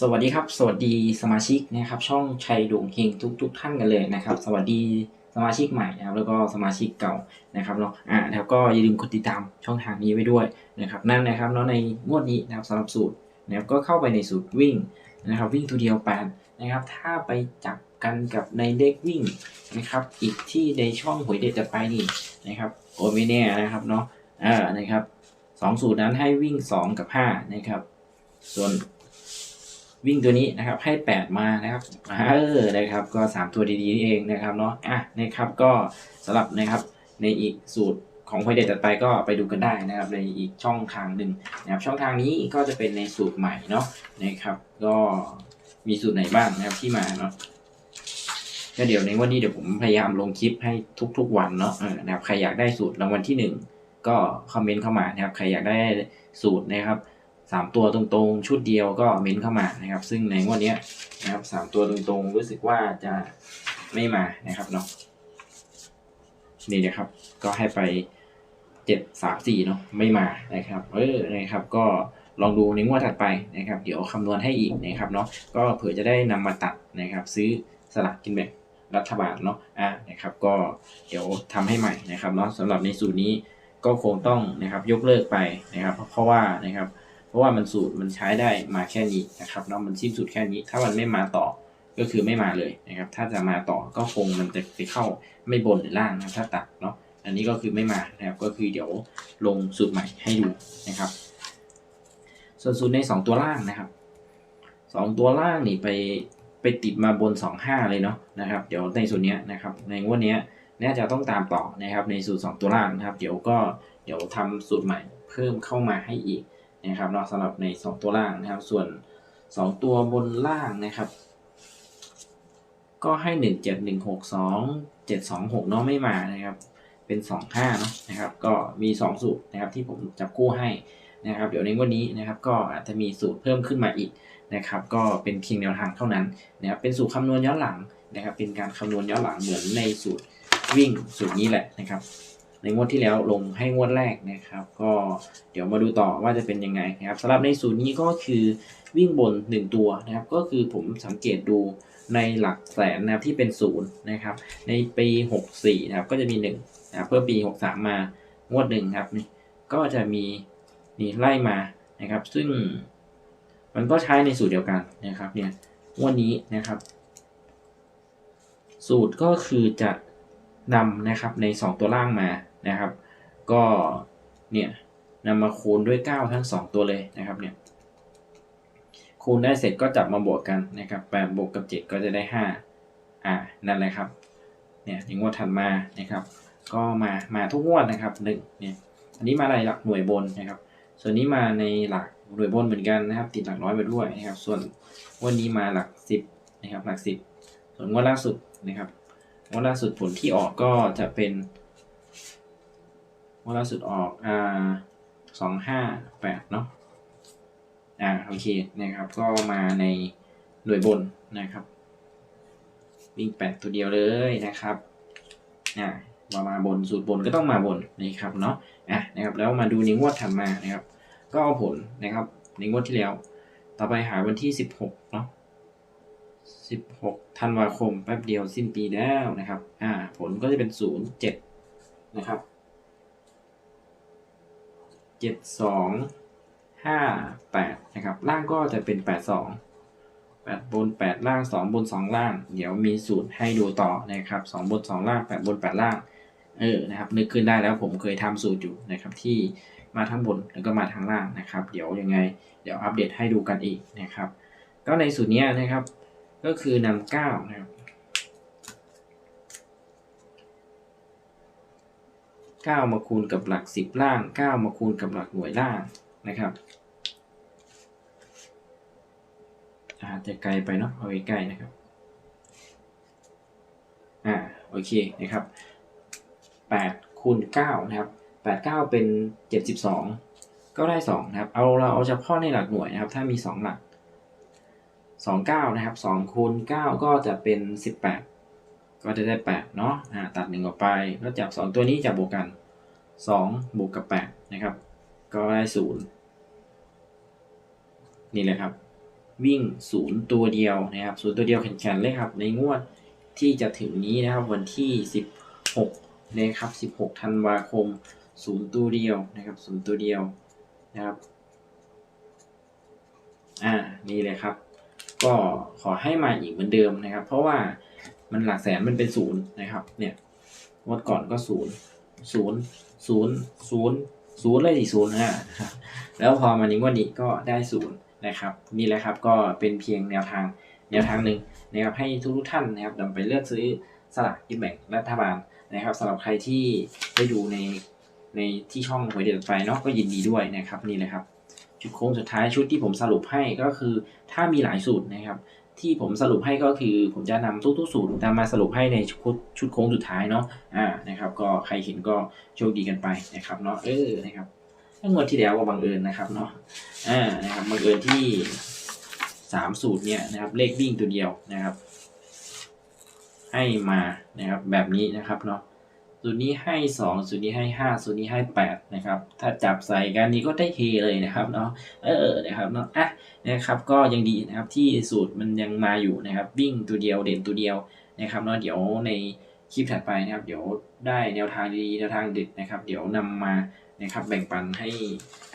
สวัสดีครับ สวัสดีสมาชิกนะครับ ช่องชัยดวงเฮงทุกทุกท่านกันเลยนะครับ สวัสดีสมาชิกใหม่นะครับ แล้วก็สมาชิกเก่านะครับเนาะอ่าแล้วก็อย่าลืมกดติดตามช่องทางนี้ไว้ด้วยนะครับ นั่นนะครับเนาะในงวดนี้นะครับสำหรับสูตรนะครับก็เข้าไปในสูตรวิ่งนะครับ วิ่งตัวเดียวแปดนะครับ ถ้าไปจับกันกับในเลขวิ่งนะครับ อีกที่ในช่องหวยเด็ดจะไปนี่นะครับโอ้ไม่แน่นะครับเนาะอ่านะครับสองสูตรนั้นให้วิ่งสองกับห้านะครับส่วน วิ่งตัวนี้นะครับให้ 8 มานะครับเออนะครับ ก็ 3 ตัวดีๆนี่เองนะครับเนาะอะนะครับก็สำหรับนะครับในอีกสูตรของไฟเด็ดตัดไปก็ไปดูกันได้นะครับในอีกช่องทางหนึ่งนะครับช่องทางนี้ก็จะเป็นในสูตรใหม่เนาะนะครับก็มีสูตรไหนบ้างนะครับที่มาเนาะก็เดี๋ยวในวันนี้เดี๋ยวผมพยายามลงคลิปให้ทุก ๆ วันเนาะเออนะครับใครอยากได้สูตรรางวัลที่หนึ่งก็คอมเมนต์เข้ามานะครับใครอยากได้สูตรนะครับ สามตัวตรงๆ ชุดเดียวก็เม้นเข้ามานะครับ ซึ่งในงวดนี้นะครับสามตัวตรงๆ รู้สึกว่าจะไม่มานะครับเนาะนี่นะครับ ก็ให้ไปเจ็ดสามสี่เนาะไม่มานะครับเออนะครับก็ลองดูในงวดถัดไปนะครับ เดี๋ยวคำนวณให้อีกนะครับเนาะก็เผื่อจะได้นำมาตัดนะครับ ซื้อสลากกินแบ่งรัฐบาลเนาะอ่านะครับ ก็เดี๋ยวทำให้ใหม่นะครับเนาะสำหรับในสูตรนี้ก็คงต้องนะครับยกเลิกไปนะครับ เพราะว่านะครับ ราะว่ามันสูตรมันใช้ได้มาแค่นี้นะครับเนาะมันสิ้นสุดแค่นี้ ถ้ามันไม่มาต่อก็คือไม่มาเลยนะครับ ถ้าจะมาต่อก็คงมันจะไปเข้าไม่บนหรือล่างนะถ้าตัดเนาะอันนี้ก็คือไม่มานะครับก็คือเดี๋ยวลงสูตรใหม่ให้ดูนะครับ ส่วนสูตรใน 2 ตัวล่างนะครับ 2 ตัวล่างนี่ไปไปติดมาบน 2 5 เลยเนาะนะครับ เดี๋ยวในส่วนนี้นะครับ ในงวดเนี้น่าจะต้องตามต่อนะครับในสูตร 2 ตัวล่างนะครับ เดี๋ยวก็เดี๋ยวทำสูตรใหม่เพิ่มเข้ามาให้อีก นะครับเนาะสำหรับใน 2 ตัวล่างนะครับ ส่วน 2 ตัวบนล่างนะครับ ก็ให้ 1 7 1 6 2 7 2 6เนาะไม่มานะครับ เป็น 2 5เนาะนะครับ ก็มี 2 สูตรนะครับที่ผมจับคู่ให้นะครับ เดี๋ยวในวันนี้นะครับ ก็อาจจะมีสูตรเพิ่มขึ้นมาอีกนะครับ ก็เป็นเพียงแนวทางเท่านั้นนะครับ เป็นสูตรคำนวณย้อนหลังนะครับ เป็นการคำนวณย้อนหลังเหมือนในสูตรวิ่งสูตรนี้แหละนะครับ ในงวดที่แล้วลงให้งวดแรกนะครับ ก็เดี๋ยวมาดูต่อว่าจะเป็นยังไงนะครับสำหรับในสูตรนี้ก็คือวิ่งบน 1 ตัวนะครับ ก็คือผมสังเกตดูในหลักแสนนะครับที่เป็นศูนย์นะครับ ในปี 64 นะครับ ก็จะมี1นะครับเพื่อปี 63 มางวดหนึ่งครับนี่ก็จะมีนี่ไล่มานะครับ ซึ่งมันก็ใช้ในสูตรเดียวกันนะครับเนี่ยงวดนี้นะครับ สูตรก็คือจะนำนะครับใน 2 ตัวล่างมา นะครับ ก็เนี่ยนำมาคูณด้วย 9 ทั้ง 2 ตัวเลยนะครับเนี่ยคูณได้เสร็จก็จับมาบวกกันนะครับ8บวกกับ 7 ก็จะได้ 5 อ่านั่นแหละครับเนี่ยงวดถัดมานะครับ ก็มามาทุกงวดนะครับหนึ่งเนี่ยอันนี้มาในหลักหน่วยบนนะครับ ส่วนนี้มาในหลักหน่วยบนเหมือนกันนะครับ ติดหลักร้อยมาด้วยนะครับ ส่วนงวันนี้มาหลัก 10นะครับหลัก 10 ส่วนงวดล่าสุดนะครับงวดล่าสุดผลที่ออกก็จะเป็น วดล่าสุดออกอ่าสองห้าแปดเนาะอ่าโอเคนะครับ ก็มาในหน่วยบนนะครับ วิ่งแปดตัวเดียวเลยนะครับอ่ามามาบนสูตรบนก็ต้องมาบนนะครับเนาะอะนะครับแล้วมาดูในงวดถัดมานะครับ ก็เอาผลนะครับในงวดที่แล้ว ต่อไปหาวันที่สิบหกเนาะ16ธันวาคมแป๊บเดียวสิ้นปีแล้วนะครับ อ่า ผลก็จะเป็น 0 7 นะครับ 7 2 5 8นะครับล่างก็จะเป็น 8 2 8 บน 8 ล่าง 2 บน 2 ล่าง เดี๋ยวมีสูตรให้ดูต่อนะครับ 2 บน 2 ล่าง 8 บน 8 ล่าง เออนะครับนึกขึ้นได้แล้วผมเคยทำสูตรอยู่นะครับที่มาทั้งบนแล้วก็มาทั้งล่างนะครับ เดี๋ยวยังไง เดี๋ยวอัปเดตให้ดูกันอีกนะครับ ก็ในสูตรนี้นะครับ ก็คือนำเก้านะครับ เก้ามาคูณกับหลักสิบล่างเก้ามาคูณกับหลักหน่วยล่างนะครับอาจจะไกลไปเนาะเอาใกล้ๆนะครับอ่าโอเคนะครับแปดคูณเก้านะครับแปดเก้าเป็นเจ็ดสิบสองก็ได้สองนะครับเอาเราเอาเฉพาะในหลักหน่วยนะครับ ถ้ามีสองหลักสองเก้านะครับสองคูณเก้าก็จะเป็นสิบแปด ก็จะได้แปดเนาะอ่าตัดหนึ่งออกไปก็จับสองตัวนี้จับบวกกันสองบวกกับแปดนะครับ ก็ได้ศูนย์นี่เลยครับ วิ่งศูนย์ตัวเดียวนะครับศูนย์ตัวเดียวแข็งๆเลยครับ ในงวดที่จะถึงนี้นะครับวันที่ 16นะครับ 16 ธันวาคมศูนย์ตัวเดียวนะครับศูนย์ตัวเดียวนะครับ อ่า นี่เลยครับ ก็ขอให้มาอีกเหมือนเดิมนะครับ เพราะว่า มันหลักแสนมันเป็นศูนย์นะครับ เนี่ยงวดก่อนก็ศูนย์ศูนย์ศูนย์ศูนย์ศูนย์เลยสิศูนย์อ่าแล้วพอมานี้วันนี้ก็ได้ศูนย์นะครับนี่แหละครับก็เป็นเพียงแนวทางแนวทางหนึ่งนะครับให้ทุกท่านนะครับนำไปเลือกซื้อสลากกินแบ่งรัฐบาลนะครับสำหรับใครที่ได้ดูในในที่ช่องหวยเด็ดไฟเนาะก็ยินดีด้วยนะครับนี่เลยครับชุดโค้งสุดท้ายชุดที่ผมสรุปให้ก็คือถ้ามีหลายสูตรนะครับ ที่ผมสรุปให้ก็คือผมจะนำทุกๆสูตรนำมาสรุปให้ในชุดชุดโค้งสุดท้ายเนาะอ่านะครับ ก็ใครเห็นก็โชคดีกันไปนะครับเนาะเออนะครับงวดที่แล้วก็บังเอิญนะครับเนาะอ่านะครับบังเอิญที่สามสูตรเนี่ยนะครับ เลขวิ่งตัวเดียวนะครับ ให้มานะครับแบบนี้นะครับเนาะ สูตรนี้ให้สองสูตรนี้ให้ห้าสูตรนี้ให้แปดนะครับ ถ้าจับใส่กันนี้ก็ได้เฮเลยนะครับเนาะเออนะครับเนาะอะนะครับก็ยังดีนะครับที่สูตรมันยังมาอยู่นะครับ วิ่งตัวเดียวเด่นตัวเดียวนะครับเนาะเดี๋ยวในคลิปถัดไปนะครับ เดี๋ยวได้แนวทางดีแนวทางเด็ดนะครับ เดี๋ยวนำมานะครับแบ่งปันให้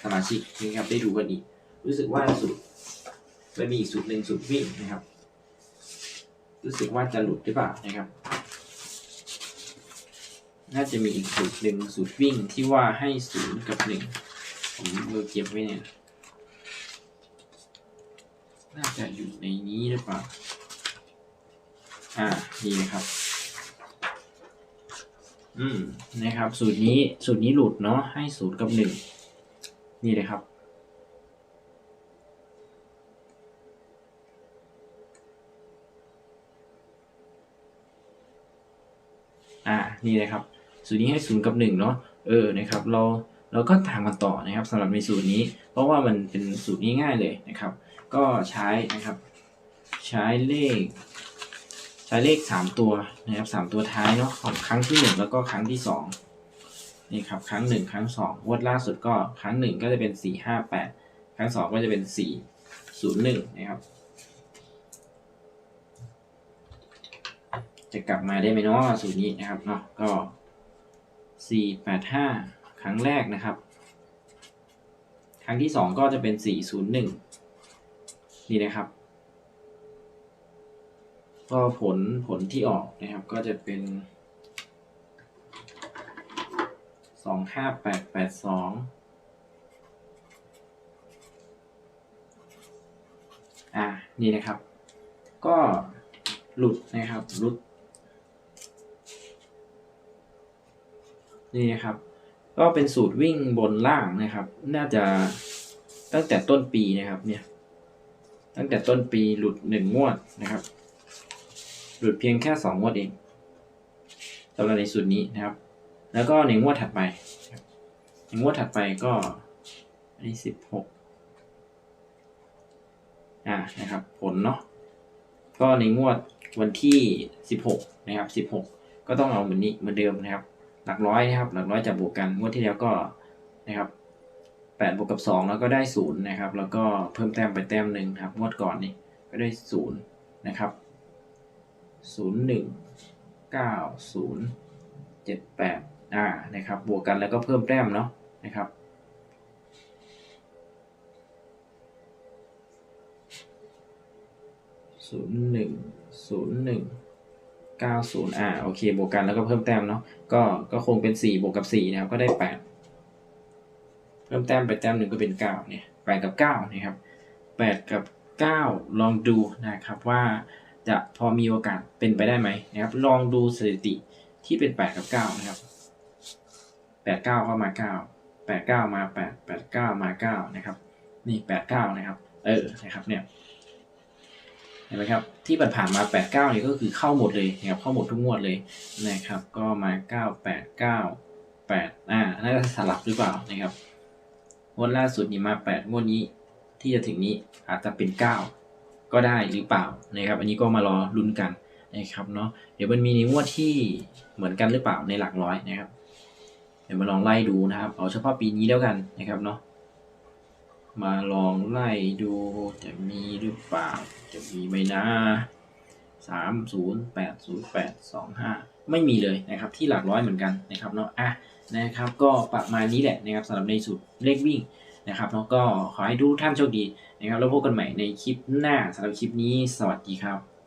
สมาชิกนะครับได้ดูกันอีก รู้สึกว่าสูตรจะมีอีกสูตรหนึ่งสูตรวิ่งนะครับ รู้สึกว่าจะหลุดหรือเปล่านะครับ น่าจะมีอีกสูตรหนึ่งสูตรวิ่งที่ว่าให้ศูนย์กับหนึ่งผมเบอร์เก็บไว้เนี่ย น่าจะอยู่ในนี้หรือเปล่า อ่า นี่นะครับ อืม นะครับ สูตรนี้ สูตรนี้หลุดเนาะ ให้ศูนย์กับหนึ่ง นี่เลยครับอ่า นี่เลยครับ สูตรนี้ให้ศูนย์กับหนึ่งเนาะเออนะครับเราเราก็ตามกันต่อนะครับสำหรับในสูตรนี้ เพราะว่ามันเป็นสูตรง่ายๆเลยนะครับ ก็ใช้นะครับ ใช้เลข ใช้เลขสามตัวนะครับสามตัวท้ายเนาะของครั้งที่หนึ่งแล้วก็ครั้งที่สองนี่ครับครั้งหนึ่งครั้งสองงวดล่าสุดก็ครั้งหนึ่งก็จะเป็นสี่ห้าแปดครั้งสองก็จะเป็นสี่ศูนย์หนึ่งนะครับ จะกลับมาได้ไหมเนาะสูตรนี้นะครับเนาะก็ สี่แปดห้าครั้งแรกนะครับ ครั้งที่สองก็จะเป็นสี่ศูนย์หนึ่งนี่นะครับ ก็ผลผลที่ออกนะครับก็จะเป็นสองห้าแปดแปดสองอ่านี่นะครับ ก็หลุดนะครับหลุด นี่นะครับ ก็เป็นสูตรวิ่งบนล่างนะครับ น่าจะตั้งแต่ต้นปีนะครับเนี่ย ตั้งแต่ต้นปีหลุดหนึ่งงวดนะครับ หลุดเพียงแค่สองงวดเองสำหรับในสูตรนี้นะครับ แล้วก็ในงวดถัดไปในงวดถัดไปก็อันนี้สิบหกอ่านะครับ ผลเนาะก็ในงวดวันที่สิบหกนะครับสิบหกก็ต้องเอาเหมือนนี้เหมือนเดิมนะครับ หลักร้อยนะครับ หลักร้อยจับบวกกันงวดที่แล้วก็นะครับแปดบวกกับสองแล้วก็ได้ศูนย์นะครับ แล้วก็เพิ่มแต้มไปแต้มหนึ่งครับงวดก่อนนี่ก็ได้ศูนย์นะครับศูนย์หนึ่งเก้าศูนย์เจ็ดแปดอ่านะครับบวกกันแล้วก็เพิ่มแต้มเนาะนะครับศูนย์หนึ่งศูนย์หนึ่ง เก้าศูนย์อ่า โอเค บวกกันแล้วก็เพิ่มแต้มเนาะ ก็ ก็คงเป็นสี่บวกกับสี่นะครับ ก็ได้แปดเพิ่มแต้มไปแต้มหนึ่งก็เป็นเก้าเนี่ยแปดกับเก้านะครับแปดกับเก้าลองดูนะครับว่าจะพอมีโอกาสเป็นไปได้ไหมนะครับ ลองดูสถิติที่เป็นแปดกับเก้านะครับแปดเก้าก็มาเก้าแปดเก้ามาแปดแปดเก้ามาเก้านะครับ นี่แปดเก้านะครับ เออ นะครับ เนี่ย เห็นไหมครับที่ผ่านมา 8 9นี่ก็คือเข้าหมดเลยนะครับเข้าหมดทุกงวดเลยนะครับก็มา 9 8 9 8อ่าน่าจะสลับหรือเปล่านะครับงวดล่าสุดนี่มา 8 งวดนี้ที่จะถึงนี้อาจจะเป็น 9 ก็ได้หรือเปล่านะครับ อันนี้ก็มารอลุ้นกันนะครับเนาะเดี๋ยวมันมีในงวดที่เหมือนกันหรือเปล่าในหลักร้อยนะครับ เดี๋ยวมาลองไล่ดูนะครับ เอาเฉพาะปีนี้แล้วกันนะครับเนาะ มาลองไล่ดูจะมีหรือเปล่า จะมีไหมนะสามศูนย์แปดศูนย์แปดสองห้าไม่มีเลยนะครับที่หลักร้อยเหมือนกันนะครับเนาะอะนะครับก็ประมาณนี้แหละนะครับสำหรับในสุดเลขวิ่งนะครับเนาะก็ขอให้ทุกท่านโชคดีนะครับแล้วพบกันใหม่ในคลิปหน้าสำหรับคลิปนี้สวัสดีครับ